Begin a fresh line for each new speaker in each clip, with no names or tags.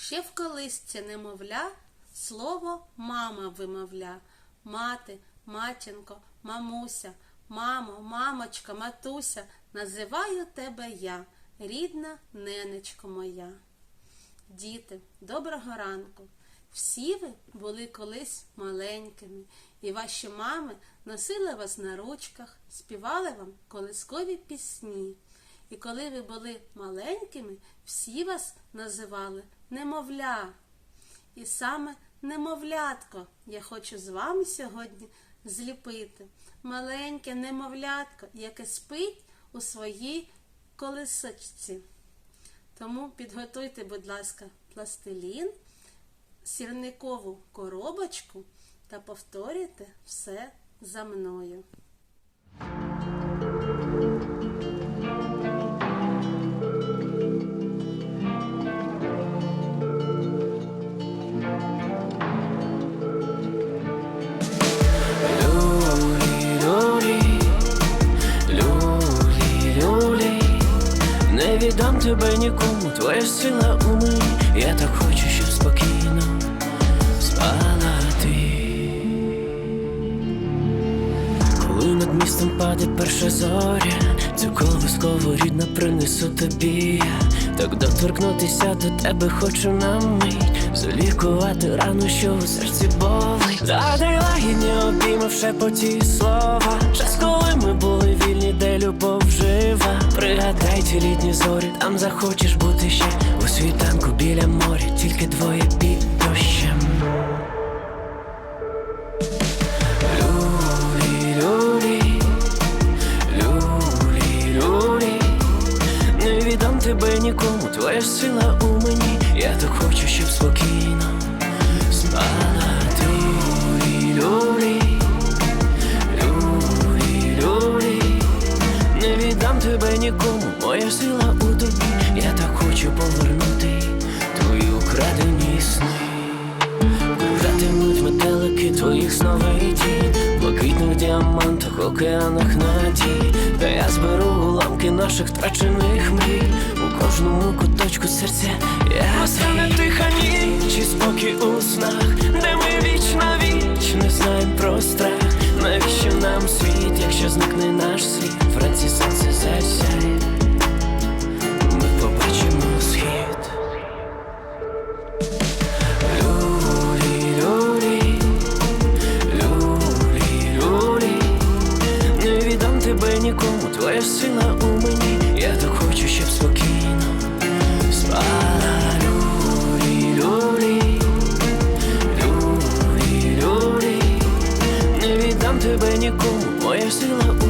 Ще в колисці немовля, слово мама вимовля. Мати, матінко, мамуся, мамо, мамочка, матуся, називаю тебе я, рідна ненечко моя. Діти, доброго ранку! Всі ви були колись маленькими, і ваші мами носили вас на ручках, співали вам колискові пісні. І коли ви були маленькими, всі вас називали немовля. І саме немовлятко я хочу з вами сьогодні зліпити. Маленьке немовлятко, яке спить у своїй колисочці. Тому підготуйте, будь ласка, пластилін, сірникову коробочку та повторюйте все за мною.
Віддам тебе нікому, твоя сила у мені, я так хочу, щоб спокійно спала ти. Коли над містом паде перша зоря, цю колискову рідна принесу тобі. Так доторкнутися до тебе хочу на мить, залікувати рану, що у серці болить. Задай лагідні обійми в шепоті слова. Час, коли ми були вільні, ті літні зорі, там захочеш бути ще. У світанку біля моря, тільки двоє під дощем. Не віддам тебе нікому, твоя сила у мені, я так хочу, щоб спокійно тебе нікому, моя сила у тобі, я так хочу повернути твої украдені сни. Кружатимуть метелики твоїх сновидінь В блакитних діамантах, океанах надій Та я зберу уламки наших втрачених мрій. У кожному куточку серця я Настане тиха ніч і спокій у снах. Де ми віч на віч? Не знаємо про страх. Навіщо нам світ, якщо зникне наш світ? Вранці сонце Ми побачимо схід. Люлі, люлі, не віддам тебе нікому, твоя сила у мені, я так хочу, щоб спокійно спала. Люлі, не віддам тебе нікому, моя сила у тобі,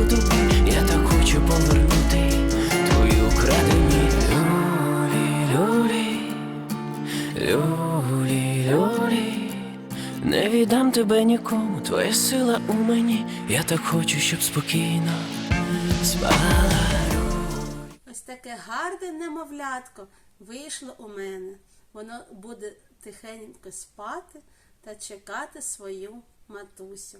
Люлі, люлі, не віддам тебе нікому, твоя сила у мені, я так хочу, щоб спокійно спала.
Ось таке гарне немовлятко вийшло у мене. Воно буде тихенько спати та чекати свою матусю.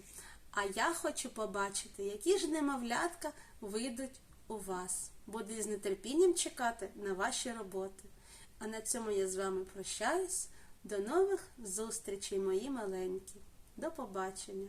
А я хочу побачити, які ж немовлятка вийдуть у вас. Буду з нетерпінням чекати на ваші роботи. А на цьому я з вами прощаюсь. До нових зустрічей, мої маленькі. До побачення!